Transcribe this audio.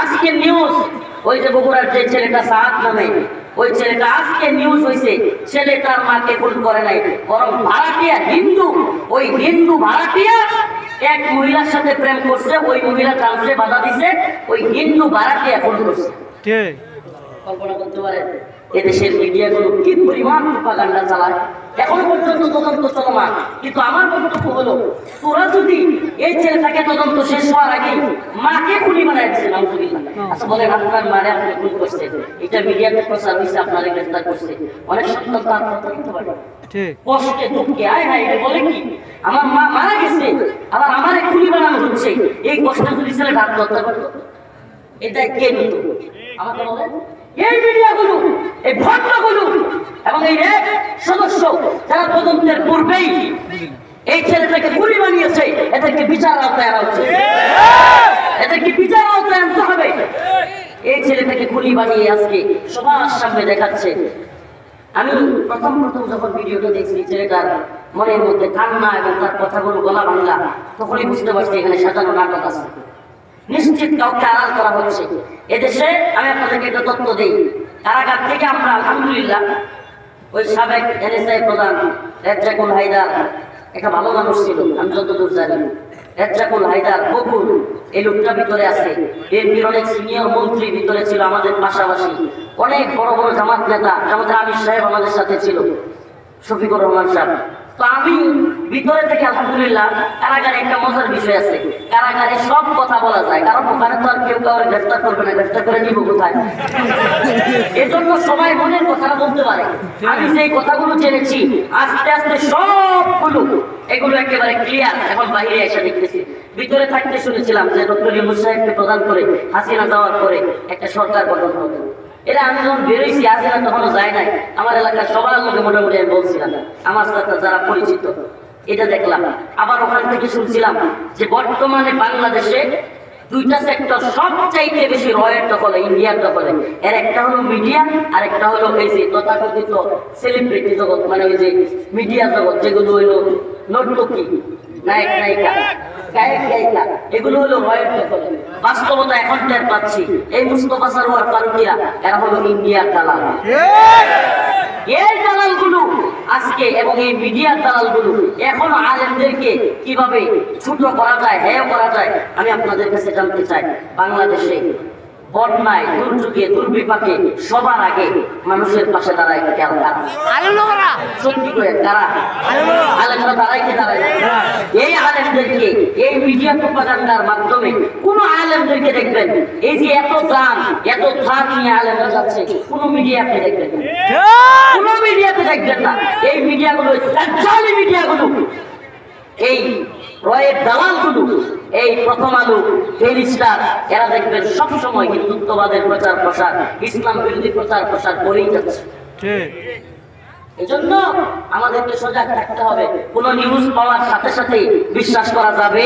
আজকে নিউজ ওই যে বগুড়ার যে ছেলেটা সাহাদ নামে ওই ছেলেটা আজকে নিউজ হয়েছে ছেলে তার মাকে খুন করে নাই। বরং ভাড়াটিয়া হিন্দু ওই হিন্দু ভাড়াটিয়া এক মহিলার সাথে প্রেম করছে ওই মহিলা ট্রান্সে বাধা দিছে ওই হিন্দু ভাড়াটিয়া খুন করছে। কল্পনা করতে পারেন এদেশের মিডিয়াগুলো কি পরিমাণ প্রপাগান্ডা চালায়? এখনও পর্যন্ত তদন্ত চলমান কিন্তু আমার বক্তব্য হলো তোরা যদি এই ছেলেটাকে তদন্ত শেষ হওয়ার আগে মাকে খুলি আচ্ছা বলেন আপনার মারে আপনি খুন করছে এটা মিডিয়াতে প্রচার হয়েছে আপনারে গ্রেফতার করছে অনেক সন্তান তো আত্মহত্যা করতে পারে কষ্টে দুঃখে। আয় হায় বলে কি? আমার মা মারা গেছে আবার আমারে খুলি বানানো হচ্ছে। এই কষ্টে যদি ছেলে আত্মহত্যা করতো এটা কে নিত? আমাকে বলেন। এই মিডিয়াগুলো এই ভণ্ডগুলো এবং এই সদস্য যারা তদন্তের পূর্বেই এই ছেলেটাকে গুলি বানিয়েছে, এদেরকে বিচার আওতায় আনা হচ্ছে। এদেরকে বিচার আওতায় আনতে হবে। এই ছেলেটাকে গুলি বানিয়ে আজকে সবার সামনে দেখাচ্ছে। আমি প্রথম প্রথম যখন ভিডিওটা দেখছি ছেলেটার মনের মধ্যে কান্না এবং তার কথাগুলো গলা ভাঙা, তখনই বুঝতে পারছি এখানে সাজানো নাটক আছে। নিশ্চিত কাউকে আড়াল করা হচ্ছে। এদেশে আমি আপনাদেরকে একটা তথ্য দিই। কারাগার থেকে আমরা, আলহামদুলিল্লাহ, ওই সাবেক এনএসআই প্রধান রেজ্জাকুল হায়দার একটা ভালো মানুষ ছিল, আমি যতদূর জানি। রেজ্জাকুল হায়দার বকুল এই লোকটা ভিতরে আছে। বিএনপির অনেক সিনিয়র মন্ত্রী ভিতরে ছিল আমাদের পাশাপাশি। অনেক বড় বড় জামাত নেতা আমাদের আমির সাহেব আমাদের সাথে ছিল। শফিকুর রহমান সাহেব। তো আমি ভিতরে থেকে, আলহামদুলিল্লাহ, কারাগারে একটা মজার বিষয় আছে। কারাগারে সব কথা বলা যায়, কারণ ওখানে তো আর কেউ কাউকে গ্রেফতার করবে না, গ্রেফতার করে নিব কোথায়? এজন্য সবাই মনের কথাটা বলতে পারে। আমি সেই কথাগুলো জেনেছি। আস্তে আস্তে সবগুলো, এগুলো একেবারে ক্লিয়ার এখন বাইরে এসে দেখতেছি। ভিতরে থাকতে শুনেছিলাম যে ডক্টর ইমুর সাহেবকে প্রদান করে হাসিনা যাওয়ার পরে একটা সরকার গঠন হবে। এটা আমি যখন বেরোইছি, হাসিনা তখনও যায় নাই। আমার এলাকার সবার লোকে মোটামুটি আমি বলছিলাম, আমার সাথে যারা পরিচিত, এটা দেখলাম। আবার ওখান থেকে শুনছিলাম যে বর্তমানে বাংলাদেশে দুইটা সেক্টর সবচাইতে বেশি রয়ের দখলে ইন্ডিয়ার দখলে এর একটা হলো মিডিয়া আর একটা হলো এই যে তথাকথিত সেলিব্রিটি জগৎ মানে ওই যে মিডিয়া জগৎ, যেগুলো হইল নর্তকী, নায়ক, নায়িকা, গায়ক এগুলো হলো রয়ের বাস্তবতা এখন টের পাচ্ছি। এই মুস্তফা সারোয়ার ফারুকিয়া, এরা হলো ইন্ডিয়ার দালাল এই দালালগুলো আজকে এবং এই মিডিয়ার দালালগুলো এখনও আলেমদেরকে কীভাবে ছোট করা যায় হ্যাঁ করা যায়, আমি আপনাদের কাছে জানতে চাই। বাংলাদেশে বন্যায় দুর্যোগে দুর্বিপাকে সবার আগে মানুষের পাশে দাঁড়ায় কেন কারা সত্যি করে কারা আলেমরা দাঁড়ায় কি দাঁড়ায়? এই আলেমদেরকে এই মিডিয়া প্রপাগান্ডার মাধ্যমে কোন আলেমদেরকে দেখবেন? এই যে এত দান এত ধান নিয়ে আলেমরা যাচ্ছে কোন মিডিয়া দেখবেন। কোন মিডিয়াতে দেখবেন না। এই মিডিয়াগুলো মিডিয়াগুলো এই রয়ের দালালগুলো এই প্রথম আলো ডেইলি স্টার এরা দেখবেন সবসময় হিন্দুত্ববাদের প্রচার প্রসার ইসলাম বিরোধী প্রচার প্রসার করেই যাচ্ছে। এজন্য আমাদেরকে সজাগ থাকতে হবে। কোন নিউজ পাওয়ার সাথে সাথে বিশ্বাস করা যাবে